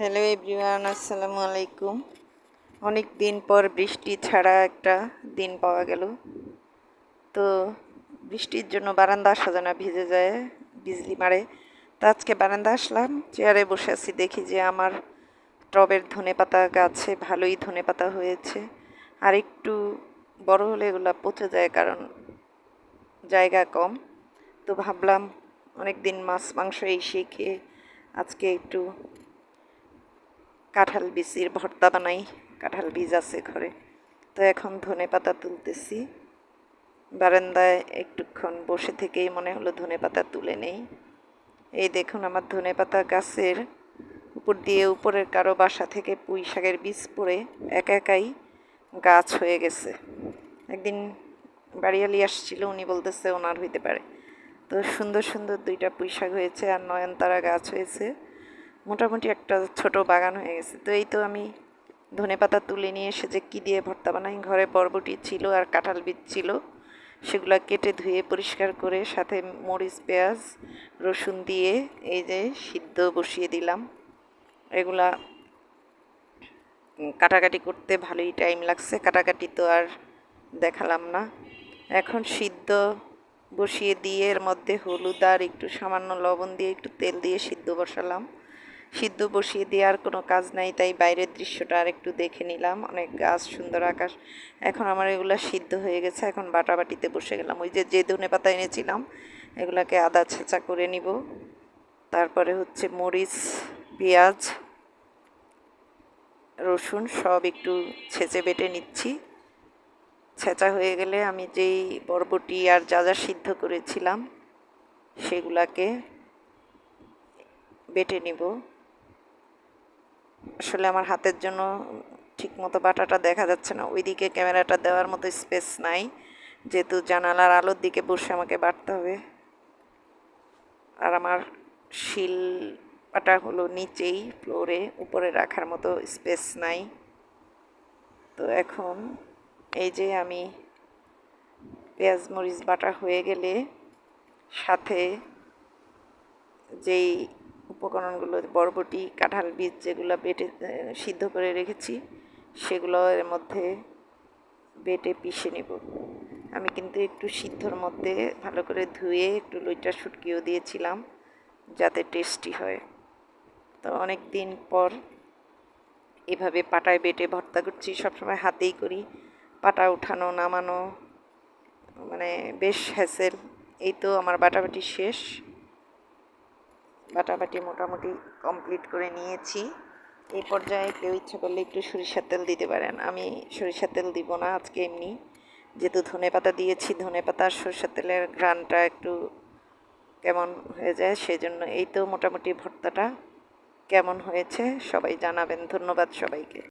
Hello everyone আসসালামু আলাইকুম অনেক দিন পর বৃষ্টি ছাড়া একটা দিন পাওয়া গেল। তো বৃষ্টির জন্য বারান্দা সাজানো ভিজে যায়, বিজলি মারে। তো আজকে বারান্দা আসলাম, চেয়ারে বসে আছি, দেখি যে আমার টবের ধনে পাতা গাছে ভালোই ধনে পাতা হয়েছে। আর একটু বড় হলে এগুলো পচে যায়, কারণ জায়গা কম। তো ভাবলাম অনেক দিন মাছ, মাংস এই খেয়ে আজকে একটু কাঁঠাল বীজের ভর্তা বানাই, কাঁঠাল বীজ আছে ঘরে। তো এখন ধনে পাতা তুলতেছি। বারান্দায় একটুক্ষণ বসে থেকেই মনে হলো ধনে পাতা তুলে নেই। এই দেখুন আমার ধনে পাতা গাছের উপর দিয়ে উপরের কারও বাসা থেকে পুঁই শাকের বীজ পড়ে একা একাই গাছ হয়ে গেছে। একদিন বাড়িয়ালি আসছিল, উনি বলতেছে, ওনার হইতে পারে। তো সুন্দর সুন্দর দুইটা পুঁই শাক হয়েছে আর নয়নতারা গাছ হয়েছে। মোটামুটি একটা ছোট বাগান হয়ে গেছে। তো এই তো আমি ধনে পাতা তুলে নিয়ে এসে যে কী দিয়ে ভর্তা বানাই, ঘরে বরবটি ছিল আর কাঁঠাল বীজ ছিল, সেগুলো কেটে ধুয়ে পরিষ্কার করে সাথে মরিচ, পেঁয়াজ, রসুন দিয়ে এই যে সিদ্ধ বসিয়ে দিলাম। এগুলা কাটাকাটি করতে ভালোই টাইম লাগছে, কাটাকাটি তো আর দেখালাম না। এখন সিদ্ধ বসিয়ে দিয়ে এর মধ্যে হলুদ আর একটু সামান্য লবণ দিয়ে একটু তেল দিয়ে সিদ্ধ বসালাম। সিদ্ধ বসিয়ে দেওয়ার কোনো কাজ নাই, তাই বাইরের দৃশ্যটা আর একটু দেখে নিলাম। অনেক গাছ, সুন্দর আকাশ। এখন আমার এগুলো সিদ্ধ হয়ে গেছে। এখন বাটাবাটিতে বসে গেলাম। ওই যে যে ধনে পাতা এনেছিলাম, এগুলাকে আদা ছেঁচা করে নিব। তারপরে হচ্ছে মরিচ, পেঁয়াজ, রসুন, সব একটু ছেঁচে বেটে নিচ্ছি। ছেঁচা হয়ে গেলে আমি যেই বরবটি আর যা যা সিদ্ধ করেছিলাম, সেগুলাকে বেটে নিব। আসলে আমার হাতের জন্য ঠিক মতো বাটাটা দেখা যাচ্ছে না। ওইদিকে ক্যামেরাটা দেওয়ার মতো স্পেস নাই। যেহেতু জানালার আলোর দিকে বসে আমাকে বাটতে হবে। আর আমার শিল পাটা হলো নিচেই ফ্লোরে উপরে রাখার মতো স্পেস নাই। তো এখন এই যে আমি পেঁয়াজ মরিচ বাটা হয়ে গেলে সাথে যেই উপকরণগুলো, বরবটি, কাঁঠাল বীজ যেগুলো বেটে সিদ্ধ করে রেখেছি, সেগুলো এর মধ্যে বেটে পিষে নেব। আমি কিন্তু একটু সিদ্ধর মধ্যে ভালো করে ধুয়ে একটু লইটা শুটকিও দিয়েছিলাম, যাতে টেস্টি হয়। তো অনেক দিন পর এভাবে পাটায় বেটে ভর্তা করছি, সবসময় হাতেই করি। পাটা উঠানো, নামানো মানে বেশ হ্যাসেল এই তো আমার বাটাবাটি শেষ। বাটাবাটি মোটামুটি কমপ্লিট করে নিয়েছি। এই পর্যায়ে কেউ ইচ্ছা করলে একটু সরিষার তেল দিতে পারেন। আমি সরিষার তেল দিব না আজকে এমনি। যেহেতু ধনে পাতা দিয়েছি, ধনে পাতা আর সরিষার তেলের ঘ্রানটা একটু কেমন হয়ে যায় সেই জন্য এই তো মোটামুটি ভর্তাটা কেমন হয়েছে সবাই জানাবেন। ধন্যবাদ সবাইকে।